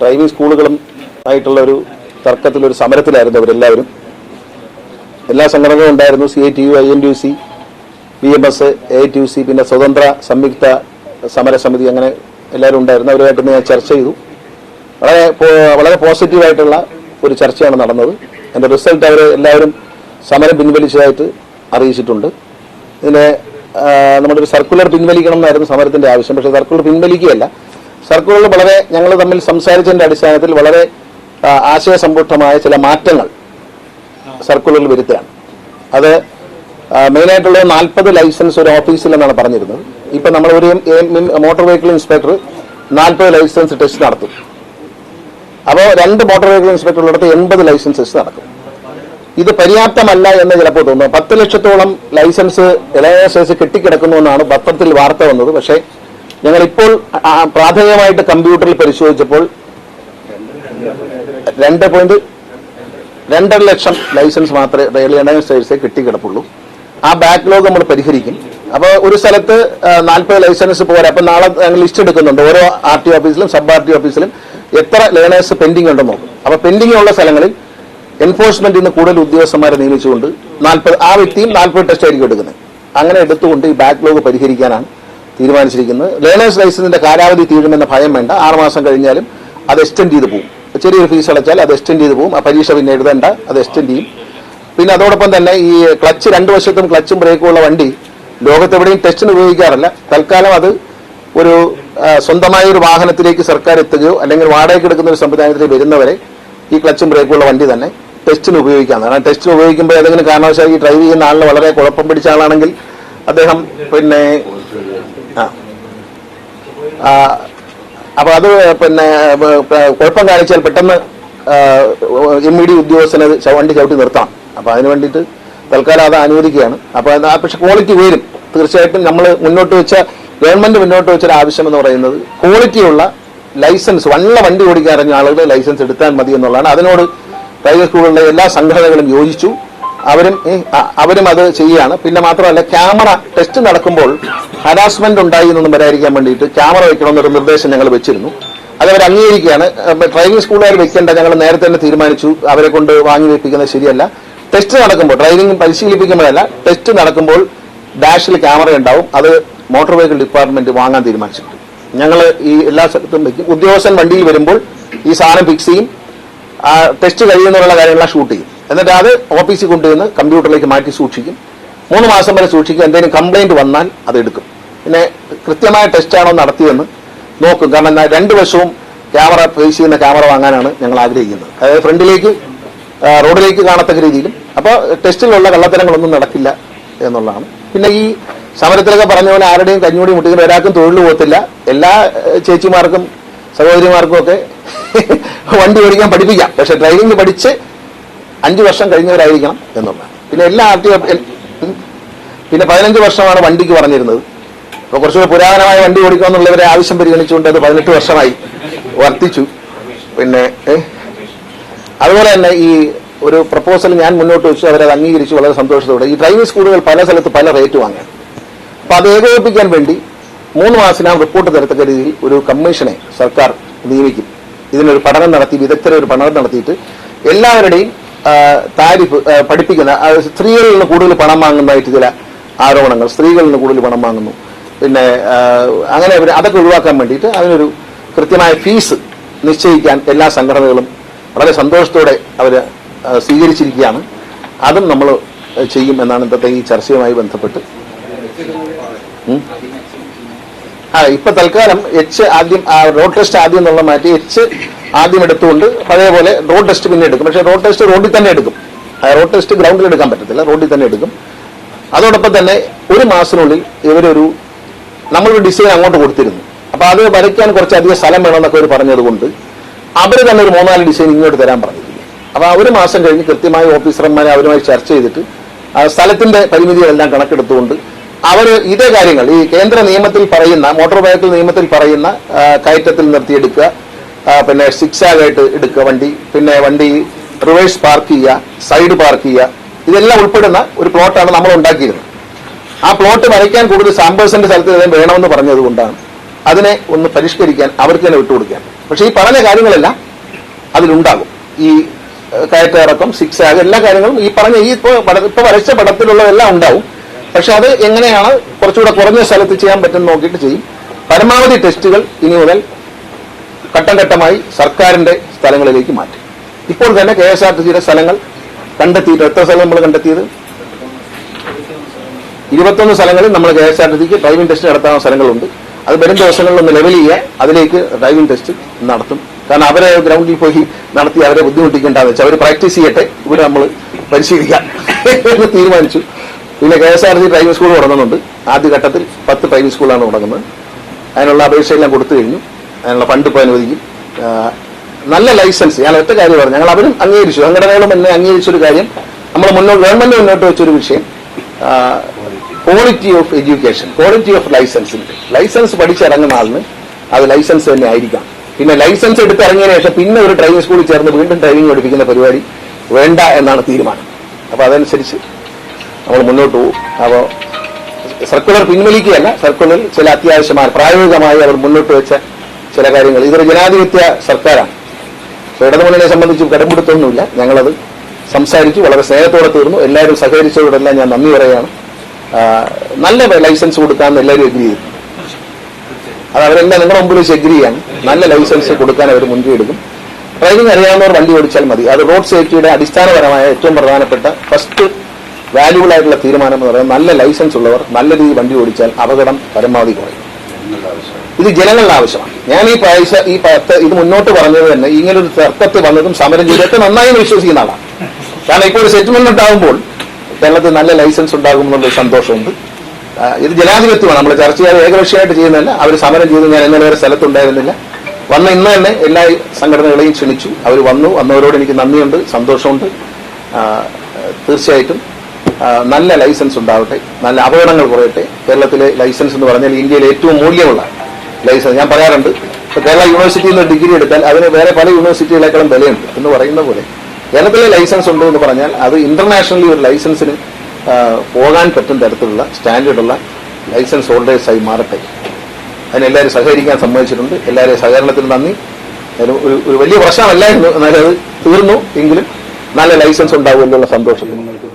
Driving സ്കൂളുകളും ആയിട്ടുള്ള ഒരു തർക്കത്തിലൊരു സമരത്തിലായിരുന്നു അവരെല്ലാവരും. എല്ലാ സംഘടനകളും ഉണ്ടായിരുന്നു. C I T U I N T U C B M S A T U C പിന്നെ സ്വതന്ത്ര സംയുക്ത സമരസമിതി അങ്ങനെ എല്ലാവരും ഉണ്ടായിരുന്നു. അവരുമായിട്ട് ഞാൻ ചർച്ച ചെയ്തു. വളരെ വളരെ പോസിറ്റീവായിട്ടുള്ള ഒരു ചർച്ചയാണ് നടന്നത്. അതിന്റെ റിസൾട്ട് അവർ എല്ലാവരും സമരം പിൻവലിച്ചതായിട്ട് അറിയിച്ചിട്ടുണ്ട്. ഇതിനെ നമ്മുടെ നമ്മളൊരു സർക്കുലർ പിൻവലിക്കണം എന്നായിരുന്നു സമരത്തിന്റെ ആവശ്യം. പക്ഷേ സർക്കുലർ പിൻവലിക്കുകയല്ല. സർക്കുലർ വളരെ ഞങ്ങൾ തമ്മിൽ സംസാരിച്ചതിന്റെ അടിസ്ഥാനത്തിൽ വളരെ ആശയസമ്പുഷ്ടമായ ചില മാറ്റങ്ങൾ സർക്കുലറിൽ വരുത്തുകയാണ്. അത് മെയിനായിട്ടുള്ള നാൽപ്പത് ലൈസൻസ് ഒരു ഓഫീസിൽ എന്നാണ് പറഞ്ഞിരുന്നത്. ഇപ്പൊ നമ്മൾ ഒരു മോട്ടോർ വെഹിക്കിൾ ഇൻസ്പെക്ടർ നാൽപ്പത് ലൈസൻസ് ടെസ്റ്റ് നടത്തും. അപ്പോൾ രണ്ട് മോട്ടോർ വെഹിക്കിൾ ഇൻസ്പെക്ടറുള്ളിടത്ത് എൺപത് ലൈസൻസ് ടെസ്റ്റ് നടക്കും. ഇത് പര്യാപ്തമല്ല എന്ന് ചിലപ്പോൾ തോന്നുന്നു പത്ത് ലക്ഷത്തോളം ലൈസൻസ് ലൈസൻസ് കെട്ടിക്കിടക്കുന്നു എന്നാണ് പത്രത്തിൽ വാർത്ത വന്നത്. പക്ഷേ ഞങ്ങൾ ഇപ്പോൾ പ്രാഥമികമായിട്ട് കമ്പ്യൂട്ടറിൽ പരിശോധിച്ചപ്പോൾ രണ്ട് പോയിന്റ് രണ്ടര ലക്ഷം ലൈസൻസ് മാത്രമേ റെയിൽവേ ലേണേഴ്സേഴ്സേ കിട്ടിക്കിടപ്പുള്ളൂ. ആ ബാക്ക്ലോഗ് നമ്മൾ പരിഹരിക്കും. അപ്പോൾ ഒരു സ്ഥലത്ത് നാൽപ്പത് ലൈസൻസ് പോരാ. അപ്പം നാളെ ഞങ്ങൾ ലിസ്റ്റ് എടുക്കുന്നുണ്ട്. ഓരോ ആർ ടി ഓഫീസിലും സബ് ആർ ടി ഓഫീസിലും എത്ര ലേണേഴ്സ് പെൻഡിംഗ് ഉണ്ടെന്ന് നോക്കും. അപ്പോൾ പെൻഡിംഗ് ഉള്ള സ്ഥലങ്ങളിൽ എൻഫോഴ്സ്മെന്റിൽ കൂടുതൽ ഉദ്യോഗസ്ഥന്മാരെ നിയമിച്ചുകൊണ്ട് നാൽപ്പത് ആ വ്യക്തിയും നാൽപ്പത് ടെസ്റ്റ് ആയിരിക്കും എടുക്കുന്നത്. അങ്ങനെ എടുത്തുകൊണ്ട് ഈ ബാക്ക്ലോഗ് പരിഹരിക്കാനാണ് തീരുമാനിച്ചിരിക്കുന്നത് ലേണേഴ്സ് ലൈസൻസിന്റെ കാലാവധി തീരുമെന്ന ഭയം വേണ്ട. ആറുമാസം കഴിഞ്ഞാലും അത് എക്സ്റ്റെൻഡ് ചെയ്ത് പോകും ചെറിയൊരു ഫീസ് അടച്ചാൽ അത് എക്സ്റ്റെൻഡ് ചെയ്ത് പോകും ആ പരീക്ഷ പിന്നെ എഴുതേണ്ട അത് എക്സ്റ്റെൻഡ് ചെയ്യും. പിന്നെ അതോടൊപ്പം തന്നെ ഈ ക്ലച്ച് രണ്ട് വശത്തും ക്ലച്ചും ബ്രേക്കും ഉള്ള വണ്ടി ലോകത്തെവിടെയും ടെസ്റ്റിന് ഉപയോഗിക്കാറില്ല. തൽക്കാലം അത് ഒരു സ്വന്തമായ ഒരു വാഹനത്തിലേക്ക് സർക്കാർ എത്തുകയോ അല്ലെങ്കിൽ വാടകയ്ക്ക് എടുക്കുന്ന ഒരു സംവിധാനത്തിലേക്ക് വരുന്നവരെ ഈ ക്ലച്ചും ബ്രേക്കും ഉള്ള വണ്ടി തന്നെ ടെസ്റ്റിന് ഉപയോഗിക്കാവുന്നതാണ്. കാരണം ടെസ്റ്റിന് ഉപയോഗിക്കുമ്പോൾ ഏതെങ്കിലും കാരണവശാൽ ഈ ഡ്രൈവ് ചെയ്യുന്ന ആളിന് വളരെ കുഴപ്പം പിടിച്ച ആളാണെങ്കിൽ അദ്ദേഹം പിന്നെ ആ. അപ്പോൾ അപ്പൊ അത് പിന്നെ കുഴപ്പം കാണിച്ചാൽ പെട്ടെന്ന് എം ഇ ഡി ഉദ്യോഗസ്ഥനെ വണ്ടി ചവിട്ടി നിർത്താം. അപ്പൊ അതിന് വേണ്ടിയിട്ട് തൽക്കാലം അത് അനുവദിക്കുകയാണ്. അപ്പൊ പക്ഷെ ക്വാളിറ്റി വരും. തീർച്ചയായിട്ടും നമ്മൾ മുന്നോട്ട് വെച്ച ഗവൺമെന്റ് മുന്നോട്ട് വെച്ച ആവശ്യം എന്ന് പറയുന്നത് ക്വാളിറ്റിയുള്ള ലൈസൻസ് വള്ള വണ്ടി ഓടിക്കാൻ അറിഞ്ഞ ആളുകൾ ലൈസൻസ് എടുത്താൽ മതി എന്നുള്ളതാണ്. അതിനോട് പ്രൈവറ്റ് സ്കൂളുകളിലെ എല്ലാ സംഘടനകളും യോജിച്ചു. അവരും അവരും അത് ചെയ്യുകയാണ്. പിന്നെ മാത്രമല്ല ക്യാമറ ടെസ്റ്റ് നടക്കുമ്പോൾ ഹരാസ്മെന്റ് ഉണ്ടായി എന്നൊന്നും വരാതിരിക്കാൻ വേണ്ടിയിട്ട് ക്യാമറ വെക്കണമെന്നൊരു നിർദ്ദേശം ഞങ്ങൾ വെച്ചിരുന്നു. അത് അവർ അംഗീകരിക്കുകയാണ്. ഡ്രൈവിംഗ് സ്കൂളുകാർ വെക്കേണ്ട ഞങ്ങൾ നേരത്തെ തന്നെ തീരുമാനിച്ചു. അവരെ കൊണ്ട് വാങ്ങി വെപ്പിക്കുന്നത് ശരിയല്ല. ടെസ്റ്റ് നടക്കുമ്പോൾ ഡ്രൈവിംഗ് പരിശീലിപ്പിക്കുമ്പോഴല്ല ടെസ്റ്റ് നടക്കുമ്പോൾ ഡാഷിൽ ക്യാമറ ഉണ്ടാവും. അത് മോട്ടോർ വെഹിക്കിൾ ഡിപ്പാർട്ട്മെന്റ് വാങ്ങാൻ തീരുമാനിച്ചിട്ടുണ്ട്. ഞങ്ങൾ ഈ എല്ലാ സ്ഥലത്തും വെക്കും. ഉദ്യോഗസ്ഥൻ വണ്ടിയിൽ വരുമ്പോൾ ഈ സാധനം ഫിക്സ് ചെയ്യും. ടെസ്റ്റ് കഴിയുന്നുള്ള കാര്യങ്ങളെല്ലാം ഷൂട്ട് ചെയ്യും. എന്നിട്ട് അത് ഓഫീസിൽ കൊണ്ടുവന്ന് കമ്പ്യൂട്ടറിലേക്ക് മാറ്റി സൂക്ഷിക്കും. മൂന്ന് മാസം വരെ സൂക്ഷിക്കും. എന്തെങ്കിലും കംപ്ലൈന്റ് വന്നാൽ അത് എടുക്കും. പിന്നെ കൃത്യമായ ടെസ്റ്റ് ആണോ നടത്തിയെന്ന് നോക്കും. കാരണം രണ്ട് വശവും ക്യാമറ ഫേസ് ചെയ്യുന്ന ക്യാമറ വാങ്ങാനാണ് ഞങ്ങൾ ആഗ്രഹിക്കുന്നത്. അതായത് ഫ്രണ്ടിലേക്ക് റോഡിലേക്ക് കാണത്തക്ക രീതിയിലും. അപ്പോൾ ടെസ്റ്റിലുള്ള കള്ളത്തരങ്ങളൊന്നും നടക്കില്ല എന്നുള്ളതാണ്. പിന്നെ ഈ സമരത്തിലൊക്കെ പറഞ്ഞ പോലെ ആരുടെയും കഞ്ഞുകൂടി മുട്ടിക്കുന്ന ഒരാൾക്കും തൊഴിൽ പോകത്തില്ല. എല്ലാ ചേച്ചിമാർക്കും സഹോദരിമാർക്കും ഒക്കെ വണ്ടി ഓടിക്കാൻ പഠിപ്പിക്കാം. പക്ഷെ ഡ്രൈവിംഗ് പഠിച്ച് അഞ്ചു വർഷം കഴിഞ്ഞവരായിരിക്കണം എന്നുള്ള പിന്നെ എല്ലാ ആർ ടി പിന്നെ പതിനഞ്ച് വർഷമാണ് വണ്ടിക്ക് പറഞ്ഞിരുന്നത്. അപ്പോൾ കുറച്ചുകൂടെ പുരാതനമായ വണ്ടി ഓടിക്കണമെന്നുള്ളവരെ ആവശ്യം പരിഗണിച്ചുകൊണ്ട് അത് പതിനെട്ട് വർഷമായി വർദ്ധിച്ചു പിന്നെ അതുപോലെ തന്നെ ഈ ഒരു പ്രപ്പോസൽ ഞാൻ മുന്നോട്ട് വെച്ചു അവരത് അംഗീകരിച്ചു വളരെ സന്തോഷത്തോടെ ഈ ഡ്രൈവിംഗ് സ്കൂളുകൾ പല സ്ഥലത്ത് പല റേറ്റ് വാങ്ങാൻ അപ്പോൾ അത് ഏകോപിപ്പിക്കാൻ വേണ്ടി മൂന്ന് മാസത്തിനകം റിപ്പോർട്ട് തരത്തക്ക രീതിയിൽ ഒരു കമ്മീഷനെ സർക്കാർ നിയമിക്കും. ഇതിനൊരു പഠനം നടത്തി വിദഗ്ധരെ ഒരു പഠനം നടത്തിയിട്ട് എല്ലാവരുടെയും താരിഫ് പഠിപ്പിക്കുന്ന സ്ത്രീകളിൽ നിന്ന് കൂടുതൽ പണം വാങ്ങുന്നതായിട്ട് ചില ആരോപണങ്ങൾ സ്ത്രീകളിൽ നിന്ന് കൂടുതൽ പണം വാങ്ങുന്നു. പിന്നെ അങ്ങനെ അവർ അതൊക്കെ ഒഴിവാക്കാൻ വേണ്ടിയിട്ട് അതിനൊരു കൃത്യമായ ഫീസ് നിശ്ചയിക്കാൻ എല്ലാ സംഘടനകളും വളരെ സന്തോഷത്തോടെ അവർ സ്വീകരിച്ചിരിക്കുകയാണ്. അതും നമ്മൾ ചെയ്യും എന്നാണ് ഇന്നത്തെ ഈ ചർച്ചയുമായി ബന്ധപ്പെട്ട്. ആ ഇപ്പൊ തൽക്കാലം എച്ച് ആദ്യം റോഡ് ടെസ്റ്റ് ആദ്യം എന്നുള്ള മാറ്റി എച്ച് ആദ്യം എടുത്തുകൊണ്ട് പഴയ പോലെ റോഡ് ടെസ്റ്റ് പിന്നെ എടുക്കും. പക്ഷേ റോഡ് ടെസ്റ്റ് റോഡിൽ തന്നെ എടുക്കും. റോഡ് ടെസ്റ്റ് ഗ്രൗണ്ടിൽ എടുക്കാൻ പറ്റത്തില്ല. റോഡിൽ തന്നെ എടുക്കും. അതോടൊപ്പം തന്നെ ഒരു മാസത്തിനുള്ളിൽ ഇവരൊരു നമ്മളൊരു ഡിസൈൻ അങ്ങോട്ട് കൊടുത്തിരുന്നു. അപ്പോൾ അത് വരയ്ക്കാൻ കുറച്ചധികം സ്ഥലം വേണമെന്നൊക്കെ അവർ പറഞ്ഞതുകൊണ്ട് അവർ തന്നെ ഒരു മൂന്നാൽ ഡിസൈൻ ഇങ്ങോട്ട് തരാൻ പറഞ്ഞു അപ്പോൾ ആ ഒരു മാസം കഴിഞ്ഞ് കൃത്യമായി ഓഫീസർമാരെ അവരുമായി ചർച്ച ചെയ്തിട്ട് സ്ഥലത്തിന്റെ പരിമിതികളെല്ലാം കണക്കെടുത്തുകൊണ്ട് അവർ ഇതേ കാര്യങ്ങൾ ഈ കേന്ദ്ര നിയമത്തിൽ പറയുന്ന മോട്ടോർ വെഹിക്കിൾ നിയമത്തിൽ പറയുന്ന കയറ്റത്തിൽ നിർത്തിയെടുക്കുക പിന്നെ സിക്സ് ആയിട്ട് എടുക്കുക വണ്ടി. പിന്നെ വണ്ടി റിവേഴ്സ് പാർക്ക് ചെയ്യുക സൈഡ് പാർക്ക് ചെയ്യുക. ഇതെല്ലാം ഉൾപ്പെടുന്ന ഒരു പ്ലോട്ടാണ് നമ്മൾ ഉണ്ടാക്കിയിരുന്നത്. ആ പ്ലോട്ട് വരയ്ക്കാൻ കൂടുതൽ സാമ്പേഴ്സിന്റെ സ്ഥലത്ത് ഇതേ വേണമെന്ന് പറഞ്ഞതുകൊണ്ടാണ് അതിനെ ഒന്ന് പരിഷ്കരിക്കാൻ അവർക്ക് തന്നെ വിട്ടുകൊടുക്കുകയാണ് പക്ഷേ ഈ പറഞ്ഞ കാര്യങ്ങളെല്ലാം അതിലുണ്ടാകും. ഈ കയറ്റയിറക്കം സിക്സ് ആഗ് എല്ലാ കാര്യങ്ങളും ഈ പറഞ്ഞ ഈ ഇപ്പോൾ ഇപ്പോൾ വരച്ച പടത്തിലുള്ളതെല്ലാം ഉണ്ടാവും. പക്ഷെ അത് എങ്ങനെയാണ് കുറച്ചുകൂടെ കുറഞ്ഞ സ്ഥലത്ത് ചെയ്യാൻ പറ്റുമെന്ന് നോക്കിയിട്ട് ചെയ്യും. പരമാവധി ടെസ്റ്റുകൾ ഇനി മുതൽ ഘട്ടം ഘട്ടമായി സർക്കാരിന്റെ സ്ഥലങ്ങളിലേക്ക് മാറ്റി. ഇപ്പോൾ തന്നെ കെ എസ് ആർ ടി സിയുടെ സ്ഥലങ്ങൾ കണ്ടെത്തിയിട്ട് എത്ര സ്ഥലം നമ്മൾ കണ്ടെത്തിയത്? ഇരുപത്തൊന്ന് സ്ഥലങ്ങളിൽ നമ്മൾ കെ എസ് ആർ ടി സിക്ക് ഡ്രൈവിംഗ് ടെസ്റ്റ് നടത്താവുന്ന സ്ഥലങ്ങളുണ്ട്. അത് വരും ദിവസങ്ങളിൽ ഒന്ന് ലെവൽ ചെയ്യാൻ അതിലേക്ക് ഡ്രൈവിംഗ് ടെസ്റ്റ് നടത്തും. കാരണം അവരെ ഗ്രൗണ്ടിൽ പോയി നടത്തി അവരെ ബുദ്ധിമുട്ടിക്കേണ്ടെന്ന് വെച്ചാൽ അവർ പ്രാക്ടീസ് ചെയ്യട്ടെ ഇവിടെ നമ്മൾ പരിശീലിക്കാം എന്ന് തീരുമാനിച്ചു. പിന്നെ K S R T driving school തുടങ്ങുന്നുണ്ട്. ആദ്യഘട്ടത്തിൽ പത്ത് ഡ്രൈവിംഗ് സ്കൂളാണ് തുടങ്ങുന്നത്. അതിനുള്ള അപേക്ഷയെല്ലാം കൊടുത്തു കഴിഞ്ഞു. അതിനുള്ള ഫണ്ട് ഇപ്പോൾ അനുവദിക്കും നല്ല ലൈസൻസ്. ഞാൻ ഒറ്റ കാര്യം പറഞ്ഞു. ഞങ്ങൾ അവരും അംഗീകരിച്ചു. സംഘടനകളും എന്നെ അംഗീകരിച്ചൊരു കാര്യം. നമ്മൾ മുന്നോട്ട് ഗവൺമെന്റ് മുന്നോട്ട് വെച്ചൊരു വിഷയം. Quality of education quality of ലൈസൻസിന്റെ licence പഠിച്ചിറങ്ങുന്ന ആളിന് അത് ലൈസൻസ് തന്നെ ആയിരിക്കാം. പിന്നെ ലൈസൻസ് എടുത്തിറങ്ങിയതിനു ശേഷം പിന്നെ ഒരു ഡ്രൈവിംഗ് സ്കൂളിൽ ചേർന്ന് വീണ്ടും ഡ്രൈവിംഗ് പഠിപ്പിക്കുന്ന പരിപാടി വേണ്ട എന്നാണ് തീരുമാനം. അപ്പോൾ അതനുസരിച്ച് നമ്മൾ മുന്നോട്ട് പോകും. അപ്പോൾ സർക്കുലർ പിൻവലിക്കുകയല്ല. സർക്കുലർ ചില അത്യാവശ്യമായ പ്രായോഗികമായി അവർ മുന്നോട്ട് വെച്ച ചില കാര്യങ്ങൾ. ഇതൊരു ജനാധിപത്യ സർക്കാരാണ്. സോ ഇടതുമുന്നണിയെ സംബന്ധിച്ച് കടമ്പെടുത്തൊന്നുമില്ല ഞങ്ങളത് സംസാരിച്ചു വളരെ സ്നേഹത്തോടെ തീർന്നു. എല്ലാവരും സഹകരിച്ചവരോടെല്ലാം ഞാൻ നന്ദി പറയുകയാണ്. നല്ല ലൈസൻസ് കൊടുക്കാമെന്ന് എല്ലാവരും എഗ്രി ചെയ്തു. അത് അവരെല്ലാം നിങ്ങളുടെ മുമ്പിൽ വെച്ച് എഗ്രി ചെയ്യാണ്. നല്ല ലൈസൻസ് കൊടുക്കാൻ അവർ മുൻകൈ എടുക്കും ഡ്രൈവിംഗ് അറിയാവുന്നവർ വണ്ടി ഓടിച്ചാൽ മതി. അത് റോഡ് സേഫ്റ്റിയുടെ അടിസ്ഥാനപരമായ ഏറ്റവും പ്രധാനപ്പെട്ട ഫസ്റ്റ് വാല്യൂബിൾ ആയിട്ടുള്ള തീരുമാനം എന്ന് പറയുന്നത് നല്ല ലൈസൻസ് ഉള്ളവർ നല്ല രീതിയിൽ വണ്ടി ഓടിച്ചാൽ അപകടം പരമാവധി കുറയും. ഇത് ജനങ്ങളുടെ ആവശ്യമാണ്. ഞാൻ ഈ പൈസ ഈ പത്ത് ഇത് മുന്നോട്ട് പറഞ്ഞത് തന്നെ ഇങ്ങനെ ഒരു തർക്കത്ത് വന്നതും സമരം ചെയ്തൊക്കെ നന്നായി വിശ്വസിക്കുന്ന ആളാണ്. കാരണം ഇപ്പോൾ ഒരു സെറ്റിൽമെന്റ് ഉണ്ടാകുമ്പോൾ കേരളത്തിൽ നല്ല ലൈസൻസ് ഉണ്ടാകും എന്നുള്ളൊരു സന്തോഷമുണ്ട്. ഇത് ജനാധിപത്യമാണ്. നമ്മൾ ചർച്ച ചെയ്യാതെ ഏകപക്ഷീയമായിട്ട് ചെയ്യുന്നതല്ല. അവർ സമരം ചെയ്ത് ഞാൻ ഇന്നലെ വരെ സ്ഥലത്തുണ്ടായിരുന്നില്ല. വന്ന ഇന്ന് തന്നെ എല്ലാ സംഘടനകളെയും ക്ഷണിച്ചു. അവർ വന്നു. വന്നവരോട് എനിക്ക് നന്ദിയുണ്ട് സന്തോഷമുണ്ട്. തീർച്ചയായിട്ടും നല്ല ലൈസൻസ് ഉണ്ടാവട്ടെ നല്ല അപകടങ്ങൾ കുറയട്ടെ. കേരളത്തിലെ ലൈസൻസ് എന്ന് പറഞ്ഞാൽ ഇന്ത്യയിലെ ഏറ്റവും മൂല്യമുള്ള ലൈസൻസ്. ഞാൻ പറയാറുണ്ട് ഇപ്പൊ കേരള യൂണിവേഴ്സിറ്റിയിൽ നിന്ന് ഡിഗ്രി എടുത്താൽ അതിന് വേറെ പല യൂണിവേഴ്സിറ്റികളെക്കാളും വിലയുണ്ട് എന്ന് പറയുന്ന പോലെ കേരളത്തിലെ ലൈസൻസ് ഉണ്ട് എന്ന് പറഞ്ഞാൽ അത് ഇന്റർനാഷണലി ഒരു ലൈസൻസിന് പോകാൻ പറ്റുന്ന തരത്തിലുള്ള സ്റ്റാൻഡേർഡുള്ള ലൈസൻസ് ഹോൾഡേഴ്സായി മാറട്ടെ. അതിനെല്ലാവരും സഹകരിക്കാൻ സമ്മതിച്ചിട്ടുണ്ട്. എല്ലാവരെയും സഹകരണത്തിന് നന്ദി. ഒരു ഒരു- വലിയ പ്രശ്നമല്ലായിരുന്നു എന്നാലും അത് തീർന്നു. എങ്കിലും നല്ല ലൈസൻസ് ഉണ്ടാവുമല്ലോ ഉള്ള സന്തോഷം. നിങ്ങൾക്ക്